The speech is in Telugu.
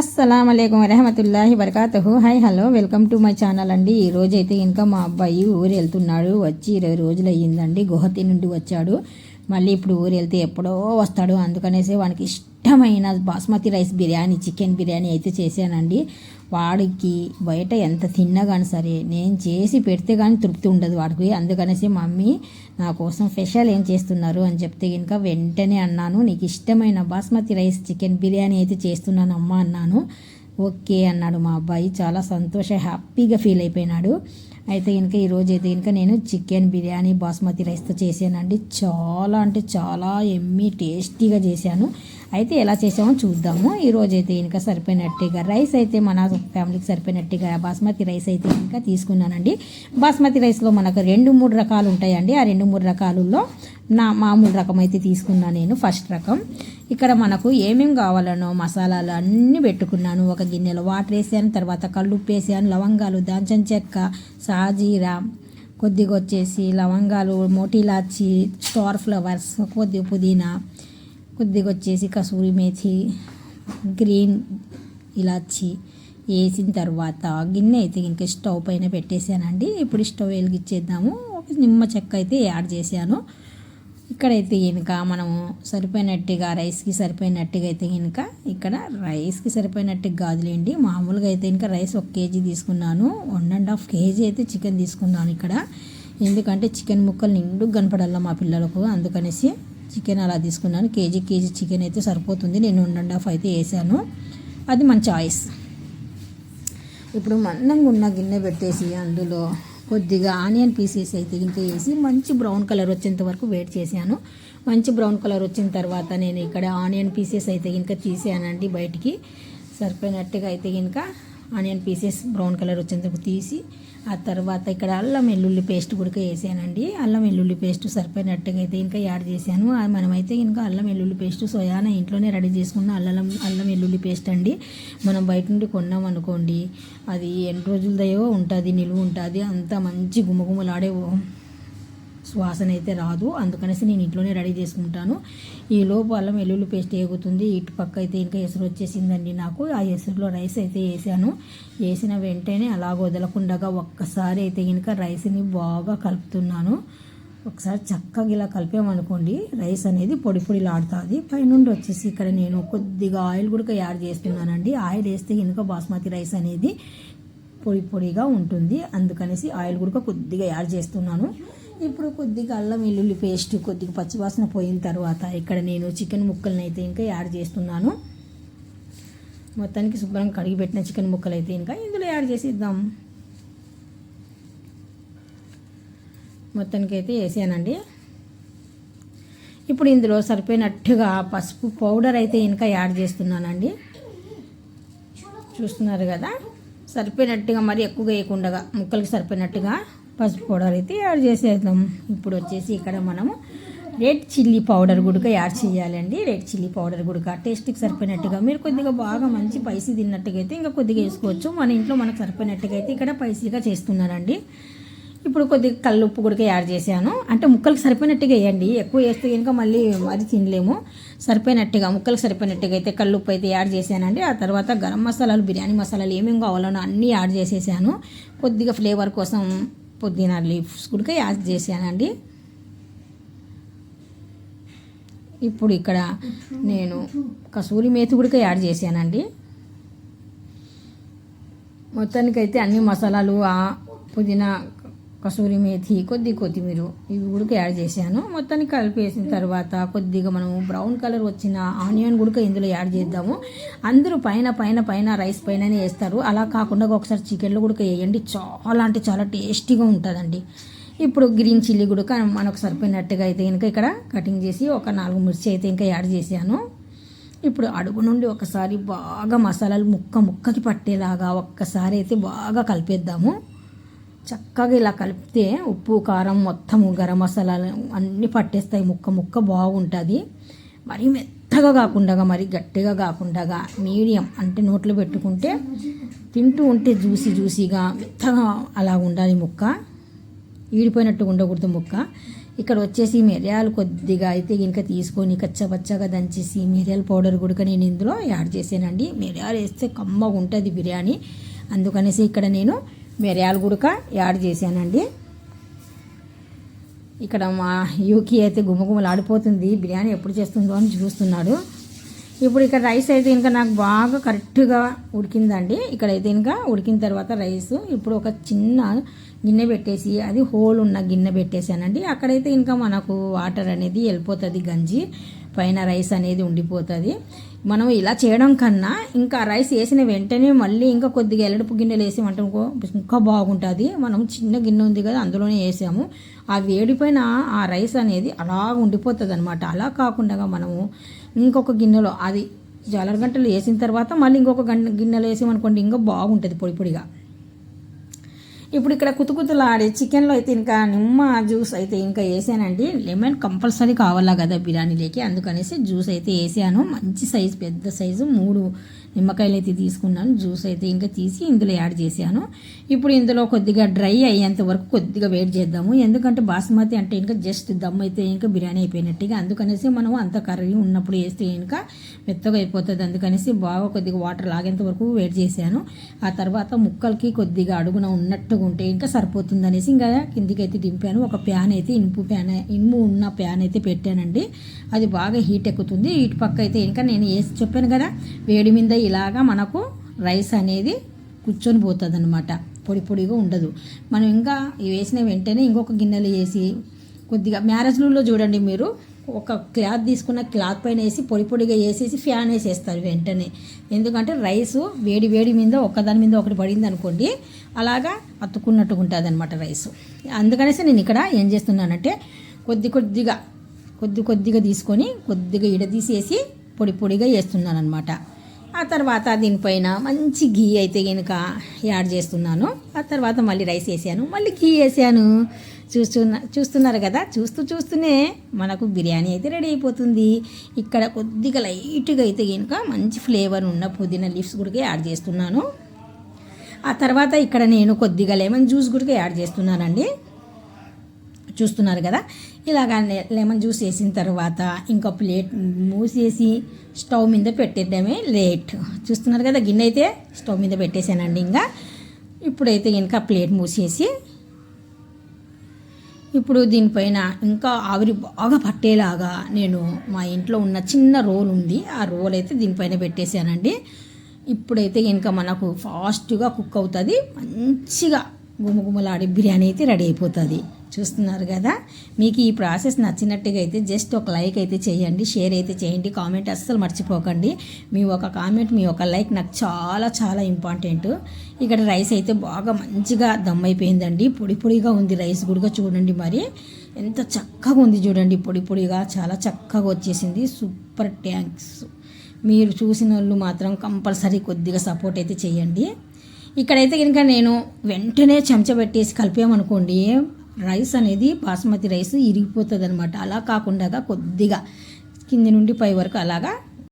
అస్సలం అయికం వరహమతుల్లాహి వరకాతహు hi hello welcome to my channel అండి. ఈ రోజైతే అయితే ఇంకా మా అబ్బాయి ఊరు వెళ్తున్నాడు వచ్చి ఇరవై రోజులు అయ్యిందండి గుహతి నుండి వచ్చాడు. మళ్ళీ ఇప్పుడు ఊరు వెళ్తే ఎప్పుడో వస్తాడు. అందుకనేసి వానికి ఇష్టమైన బాస్మతి రైస్ బిర్యానీ చికెన్ బిర్యానీ అయితే చేశానండి. వాడికి బయట ఎంత తిన్నా కానీ సరే నేను చేసి పెడితే కానీ తృప్తి ఉండదు వాడికి. అందుకనేసి మమ్మీ నా కోసం స్పెషల్ ఏం చేస్తున్నారు అని చెప్తే కనుక వెంటనే అన్నాను. నీకు ఇష్టమైన బాస్మతి రైస్ చికెన్ బిర్యానీ అయితే చేస్తున్నాను అమ్మ అన్నాను. ఓకే అన్నాడు మా అబ్బాయి. చాలా సంతోష హ్యాపీగా ఫీల్ అయిపోయినాడు. అయితే కనుక ఈరోజు అయితే కనుక నేను చికెన్ బిర్యానీ బాస్మతి రైస్తో చేశానండి. చాలా అంటే చాలా ఎమ్మి టేస్టీగా చేశాను. అయితే ఎలా చేసామో చూద్దాము. ఈరోజు అయితే కనుక సరిపోయినట్టుగా రైస్ అయితే మన ఫ్యామిలీకి సరిపోయినట్టుగా బాస్మతి రైస్ అయితే ఇంకా తీసుకున్నానండి. బాస్మతి రైస్లో మనకు రెండు మూడు రకాలు ఉంటాయండి. ఆ రెండు మూడు రకాలలో నా మామూలు రకం అయితే తీసుకున్నాను నేను. ఫస్ట్ రకం ఇక్కడ మనకు ఏమేమి కావాలనో మసాలాలు అన్నీ పెట్టుకున్నాను. ఒక గిన్నెలో వాటర్ వేసాను తర్వాత కళ్ళుప్పు వేసాను లవంగాలు దాల్చిన చెక్క సాజీరా కొద్దిగా వచ్చేసి లవంగాలు మోటీలాచి స్టార్ ఫ్లవర్స్ కొద్దిగా పుదీనా కొద్దిగా వచ్చేసి కసూరి మేథి గ్రీన్ ఇలాచి వేసిన తర్వాత గిన్నె అయితే ఇంకా స్టవ్ పైన పెట్టేశానండి. ఇప్పుడు స్టవ్ వెలిగించేద్దాము. నిమ్మ చెక్క అయితే యాడ్ చేశాను. ఇక్కడైతే కనుక మనము సరిపోయినట్టుగా రైస్కి సరిపోయినట్టుగా అయితే కనుక ఇక్కడ రైస్కి సరిపోయినట్టుగా కాదులేండి మామూలుగా అయితే ఇంకా రైస్ ఒక కేజీ తీసుకున్నాను. వన్ అండ్ హాఫ్ కేజీ అయితే చికెన్ తీసుకున్నాను ఇక్కడ. ఎందుకంటే చికెన్ ముక్కలు నిండు కనపడాల మా పిల్లలకు. అందుకనేసి చికెన్ అలా తీసుకున్నాను. కేజీ కేజీ చికెన్ అయితే సరిపోతుంది. నేను వన్ అండ్ హాఫ్ అయితే వేసాను. అది మన చాయిస్. ఇప్పుడు మందంగా ఉన్న గిన్నె పెట్టేసి అందులో కొద్దిగా ఆనియన్ పీసెస్ అయితే ఇంకా వేసి మంచి బ్రౌన్ కలర్ వచ్చేంత వరకు వెయిట్ చేశాను. మంచి బ్రౌన్ కలర్ వచ్చిన తర్వాత నేను ఇక్కడ ఆనియన్ పీసెస్ అయితే ఇంకా తీసానండి బయటికి. సరిపోయినట్టుగా అయితే ఇంకా ఆనియన్ పీసెస్ బ్రౌన్ కలర్ వచ్చేంతకు తీసి ఆ తర్వాత ఇక్కడ అల్లం వెల్లుల్లి పేస్ట్ కూడా వేసానండి. అల్లం వెల్లుల్లి పేస్ట్ సరిపోయినట్టుగా అయితే ఇంకా యాడ్ చేశాను. మనమైతే ఇంకా అల్లం వెల్లుల్లి పేస్ట్ సోయాన ఇంట్లోనే రెడీ చేసుకున్న అల్లం అల్లం వెల్లుల్లి పేస్ట్ అండి. మనం బయట నుండి కొన్నాం అనుకోండి అది ఎన్ని రోజులదయో ఉంటుంది నిలువ ఉంటుంది అంత మంచి గుమగుమలాడే సువాసన అయితే రాదు. అందుకనేసి నేను ఇంట్లోనే రెడీ చేసుకుంటాను. ఈ లోపు అల్లం వెల్లుల్లి పేస్ట్ ఎగుతుంది ఇటు పక్క అయితే ఇంకా ఎసురు వచ్చేసిందండి నాకు. ఆ ఎసురులో రైస్ అయితే వేసాను. వేసిన వెంటనే అలా వదలకుండగా ఒక్కసారి అయితే కనుక రైస్ని బాగా కలుపుతున్నాను. ఒకసారి చక్కగా ఇలా కలిపామనుకోండి రైస్ అనేది పొడి పొడిలాడుతుంది పైనుండి వచ్చేసి ఇక్కడ నేను కొద్దిగా ఆయిల్ కూడా యాడ్ చేస్తున్నానండి. ఆయిల్ వేస్తే కనుక బాస్మతి రైస్ అనేది పొడి పొడిగా ఉంటుంది. అందుకనేసి ఆయిల్ కూడా కొద్దిగా యాడ్ చేస్తున్నాను. ఇప్పుడు కొద్దిగా అల్లం వెల్లుల్లి పేస్ట్ కొద్దిగా పచ్చివాసన పోయిన తర్వాత ఇక్కడ నేను చికెన్ ముక్కలను అయితే ఇంకా యాడ్ చేస్తున్నాను. మొత్తానికి శుభ్రంగా కడిగి పెట్టిన చికెన్ ముక్కలు అయితే ఇంకా ఇందులో యాడ్ చేసేద్దాం. మొత్తానికి అయితే వేసానండి. ఇప్పుడు ఇందులో సరిపోయినట్టుగా పసుపు పౌడర్ అయితే ఇంకా యాడ్ చేస్తున్నానండి. చూస్తున్నారు కదా? సరిపోయినట్టుగా మరి ఎక్కువగా వేయకుండా ముక్కలకి సరిపోయినట్టుగా పసుపు పౌడర్ అయితే యాడ్ చేసేద్దాం. ఇప్పుడు వచ్చేసి ఇక్కడ మనము రెడ్ చిల్లీ పౌడర్ గుడక యాడ్ చేయాలండి. రెడ్ చిల్లీ పౌడర్ గుడక టేస్ట్కి సరిపోయినట్టుగా మీరు కొద్దిగా బాగా మంచి పైసీ తిన్నట్టుగా అయితే ఇంకా కొద్దిగా వేసుకోవచ్చు. మన ఇంట్లో మనకు సరిపోయినట్టుగా అయితే ఇక్కడ పైసీగా చేస్తున్నారండి. ఇప్పుడు కొద్దిగా కల్లుప్పు కూడా యాడ్ చేశాను. అంటే ముక్కలకు సరిపోయినట్టుగా వేయండి. ఎక్కువ వేస్తే కనుక మళ్ళీ అది తినలేము. సరిపోయినట్టుగా ముక్కలకు సరిపోయినట్టుగా అయితే కల్లుప్పు అయితే యాడ్ చేశానండి. ఆ తర్వాత గరం మసాలాలు బిర్యానీ మసాలాలు ఏమేమి కావాలనో అన్నీ యాడ్ చేసేసాను. కొద్దిగా ఫ్లేవర్ కోసం పుదీనా లీవ్స్ కూడా యాడ్ చేశానండి. ఇప్పుడు ఇక్కడ నేను కసూరి మేతి కూడా యాడ్ చేశానండి. మొత్తానికైతే అన్ని మసాలాలు పుదీనా కసూరి మేతి కొద్ది కొత్తిమీర ఇవి కూడా యాడ్ చేశాను. మొత్తానికి కలిపేసిన తర్వాత కొద్దిగా మనము బ్రౌన్ కలర్ వచ్చిన ఆనియన్ కూడా ఇందులో యాడ్ చేద్దాము. అందరూ పైన పైన పైన రైస్ పైననే వేస్తారు. అలా కాకుండా ఒకసారి చికెన్లో కూడా వేయండి. చాలా అంటే చాలా టేస్టీగా ఉంటుందండి. ఇప్పుడు గ్రీన్ చిల్లీ కూడా మనకు సరిపోయినట్టుగా అయితే కనుక ఇక్కడ కటింగ్ చేసి ఒక నాలుగు మిర్చి అయితే ఇంకా యాడ్ చేశాను. ఇప్పుడు అడుగు నుండి ఒకసారి బాగా మసాలాలు ముక్క ముక్కకి పట్టేలాగా ఒక్కసారి అయితే బాగా కలిపేద్దాము. చక్కగా ఇలా కలిపితే ఉప్పు కారం మొత్తము గరం మసాలాలు అన్నీ పట్టేస్తాయి. ముక్క ముక్క బాగుంటుంది. మరి మెత్తగా కాకుండా మరి గట్టిగా కాకుండా మీడియం అంటే నోట్లో పెట్టుకుంటే తింటూ ఉంటే జ్యూసీ జ్యూసీగా మెత్తగా అలా ఉండాలి ముక్క. ఈడిపోయినట్టు ఉండకూడదు ముక్క. ఇక్కడ వచ్చేసి మిరియాలు కొద్దిగా అయితే ఇంకా తీసుకొని కచ్చపచ్చగా దంచేసి మిరియాల పౌడర్ కూడా నేను ఇందులో యాడ్ చేసానండి మిరియాలు వేస్తే కమ్మగా ఉంటుంది బిర్యానీ. అందుకనేసి ఇక్కడ నేను మిరియాలు గుడక యాడ్ చేశానండి. ఇక్కడ మా యూకి అయితే గుమ్మగుమ్మలు ఆడిపోతుంది బిర్యానీ ఎప్పుడు చేస్తుందో అని చూస్తున్నాడు. ఇప్పుడు ఇక్కడ రైస్ అయితే ఇంకా నాకు బాగా కరెక్ట్గా ఉడికిందండి. ఇక్కడైతే ఇంకా ఉడికిన తర్వాత రైస్ ఇప్పుడు ఒక చిన్న గిన్నె పెట్టేసి అది హోల్ ఉన్న గిన్నె పెట్టేశానండి. అక్కడైతే ఇంకా మనకు వాటర్ అనేది వెళ్ళిపోతుంది గంజి. పైన రైస్ అనేది ఉండిపోతుంది. మనం ఇలా చేయడం కన్నా ఇంకా రైస్ వేసిన వెంటనే మళ్ళీ ఇంకా కొద్దిగా ఎల్లడుపు గిన్నెలు వేసి వంటనుకో ఇంకా బాగుంటుంది. మనం చిన్న గిన్నె ఉంది కదా అందులోనే వేసాము. ఆ వేడిపైన ఆ రైస్ అనేది అలా ఉండిపోతుంది అనమాట అలా కాకుండా మనము ఇంకొక గిన్నెలో అది జాలర గంటలు వేసిన తర్వాత మళ్ళీ ఇంకొక గంట వేసి వేసామనుకోండి ఇంకా బాగుంటుంది పొడి పొడిగా. ఇప్పుడు ఇక్కడ కుతుకుతులాడే చికెన్లో అయితే ఇంకా నిమ్మ జ్యూస్ అయితే ఇంకా వేసానండి. లెమన్ కంపల్సరీ కావాలా కదా బిర్యానీలోకి అందుకనేసి జ్యూస్ అయితే వేసాను. మంచి సైజు పెద్ద సైజు మూడు నిమ్మకాయలు అయితే తీసుకున్నాను. జ్యూస్ అయితే ఇంకా తీసి ఇందులో యాడ్ చేశాను. ఇప్పుడు ఇందులో కొద్దిగా డ్రై అయ్యేంత వరకు కొద్దిగా వెయిట్ చేద్దాము. ఎందుకంటే బాస్మతి అంటే ఇంకా జస్ట్ దమ్ అయితే ఇంకా బిర్యానీ అయిపోయినట్టుగా. అందుకనేసి మనం అంత కర్రీ ఉన్నప్పుడు వేస్తే ఇంకా మెత్తగా అయిపోతుంది. అందుకనేసి బాగా కొద్దిగా వాటర్ లాగేంత వరకు వెయిట్ చేశాను. ఆ తర్వాత ముక్కలకి కొద్దిగా అడుగున ఉన్నట్టు ఉంటే ఇంకా సరిపోతుంది అనేసి ఇంకా కిందికి అయితే దింపాను. ఒక ప్యాన్ అయితే ఇనుపు ప్యాన్ ఇనుము ఉన్న ప్యాన్ అయితే పెట్టానండి. అది బాగా హీట్ ఎక్కుతుంది. ఇటు పక్క అయితే ఇంకా నేను వేసి చెప్పాను కదా వేడి మీద ఇలాగా మనకు రైస్ అనేది కూర్చొని పోతుంది అనమాట పొడి పొడిగా ఉండదు. మనం ఇంకా వేసిన వెంటనే ఇంకొక గిన్నెలు వేసి కొద్దిగా మ్యారేజ్లలో చూడండి మీరు. ఒక క్లాత్ తీసుకున్న క్లాత్ పైన వేసి పొడి పొడిగా వేసేసి ఫ్యాన్ వేసేస్తారు వెంటనే. ఎందుకంటే రైస్ వేడి వేడి మీద ఒకదాని మీద ఒకటి పడింది అనుకోండి అలాగా అతుక్కున్నట్టుగా ఉంటుంది అనమాట రైస్. అందుకనేసి నేను ఇక్కడ ఏం చేస్తున్నానంటే కొద్ది కొద్దిగా కొద్ది కొద్దిగా తీసుకొని కొద్దిగా ఇడదీసేసి పొడి పొడిగా వేస్తున్నాను అనమాట ఆ తర్వాత దీనిపైన మంచి ఘీ అయితే కనుక యాడ్ చేస్తున్నాను. ఆ తర్వాత మళ్ళీ రైస్ వేసాను. మళ్ళీ ఘీ వేసాను. చూస్తున్న చూస్తున్నారు కదా? చూస్తూ చూస్తూనే మనకు బిర్యానీ అయితే రెడీ అయిపోతుంది. ఇక్కడ కొద్దిగా లైట్గా అయితే కనుక మంచి ఫ్లేవర్ ఉన్న పుదీనా లీవ్స్ కూడా యాడ్ చేస్తున్నాను. ఆ తర్వాత ఇక్కడ నేను కొద్దిగా లెమన్ జ్యూస్ కూడా యాడ్ చేస్తున్నానండి. చూస్తున్నారు కదా? ఇలాగ లెమన్ జ్యూస్ వేసిన తర్వాత ఇంకా ప్లేట్ మూసేసి స్టవ్ మీద పెట్టేద్దామే లేట్. చూస్తున్నారు కదా? గిన్నె అయితే స్టవ్ మీద పెట్టేశానండి ఇంకా. ఇప్పుడైతే ఇంకా ప్లేట్ మూసేసి ఇప్పుడు దీనిపైన ఇంకా ఆవిరి బాగా పట్టేలాగా నేను మా ఇంట్లో ఉన్న చిన్న రోల్ ఉంది. ఆ రోల్ అయితే దీనిపైన పెట్టేశానండి. ఇప్పుడైతే ఇంకా మనకు ఫాస్ట్గా కుక్ అవుతుంది. మంచిగా గుమగుమలాడి బిర్యానీ అయితే రెడీ అయిపోతుంది. చూస్తున్నారు కదా. మీకు ఈ ప్రాసెస్ నచ్చినట్టుగా అయితే జస్ట్ ఒక లైక్ అయితే చేయండి షేర్ అయితే చేయండి కామెంట్ అస్సలు మర్చిపోకండి. మీ ఒక కామెంట్ మీ ఒక లైక్ నాకు చాలా చాలా ఇంపార్టెంట్. ఇక్కడ రైస్ అయితే బాగా మంచిగా దమ్ అయిపోయిందండి. పొడి పొడిగా ఉంది రైస్ కూడా చూడండి మరి. ఎంత చక్కగా ఉంది చూడండి పొడి పొడిగా చాలా చక్కగా వచ్చేసింది. Super thanks. మీరు చూసిన వాళ్ళు మాత్రం కంపల్సరీ కొద్దిగా సపోర్ట్ అయితే చేయండి. ఇక్కడైతే కనుక నేను వెంటనే చెంచా పెట్టేసి కలిపామనుకోండి రైస్ అనేది బాస్మతి రైస్ ఇరిగిపోతుంది అనమాట అలా కాకుండా కొద్దిగా కింది నుండి పై వరకు అలాగా